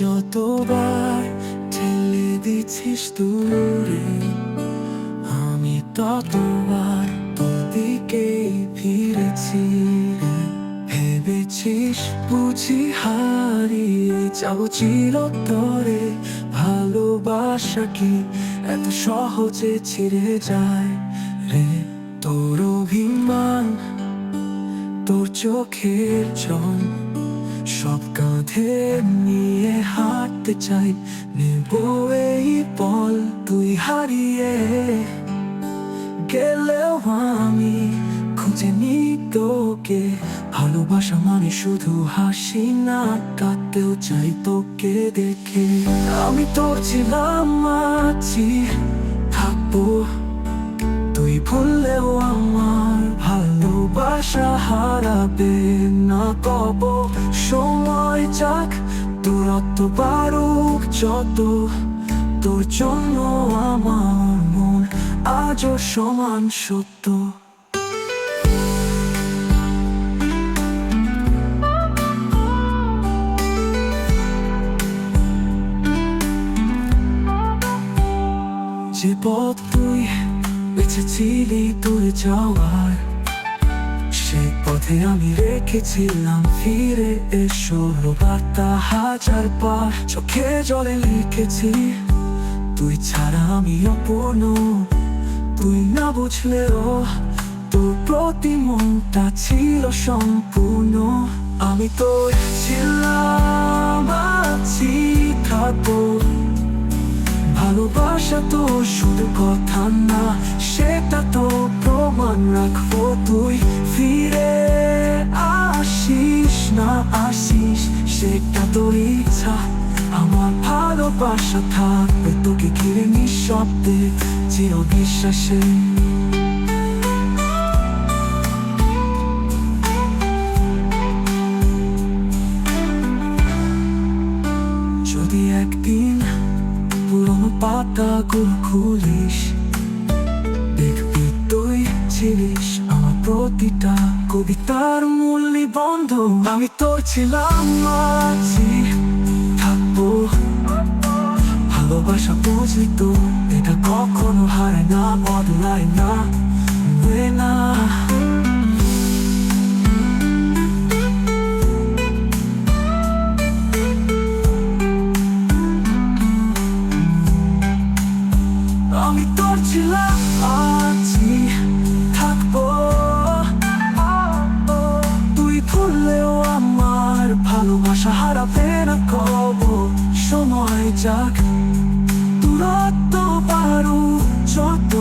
যতবার ঠেলে দিচ্ছিস দূরে, আমি ততবার তোর দিকে ফিরেছি ভেবেছিস বুঝি হারিয়ে যাব চিরতরে, ভালোবাসা কি এত সহজে ছিঁড়ে যায় রে? তোর অভিমান, তোর চোখের সব কাঁধে নিয়ে হাঁটতে চাই। নেব এই পল তুই হারিয়ে গেলেও আমি খুঁজে নি তোকে। ভালোবাসা মানে শুধু হাসি না কাঁদতেও চাই তোকে দেখে। আমি তোর ছিলাম আছি, থাকব। তুই ভুললেও আমার ভালোবাসা হারাবে না কব। সময় যাক দূরত্ব বারুক যত, তোর জন্য আমার মন আজও সমান সত্য। যে পথ তুই বেঁচেছিলি দূরে যাওয়ার সে পথে আমি রেখেছিলাম, ফিরে এসো। বার্তা হাজার পার চোখে জলে লিখেছি, তুই ছাড়া আমি অপূর্ণ। তুই না বুঝলেও তোর প্রতি মনটা ছিল সম্পূর্ণ। আমি তো ছিলাম, আছি, থাকব। ভালোবাসা তো শুধু কথা না, সেটা তো প্রমাণ রাখব। তুই ভালোবাসা থাকবে, তোকে ঘিরে নিঃশব্দে চির বিশ্বাসে যদি একদিন পুরোনো পাতাগুলো খুলিস, দেখবি তুই ছিলিস আমার প্রতিটা কবিতার মূল নিবন্ধ। আমি তোর ছিলাম আছি। ভালোবাসা বুঝলি তো এটা কখনো হারে না বদলায় না না আমি তোর ছিলাম আছি থাকব তুই ভুললেও আমার ভালোবাসা হারাবে কব সময় যাক উন্নত পারু যত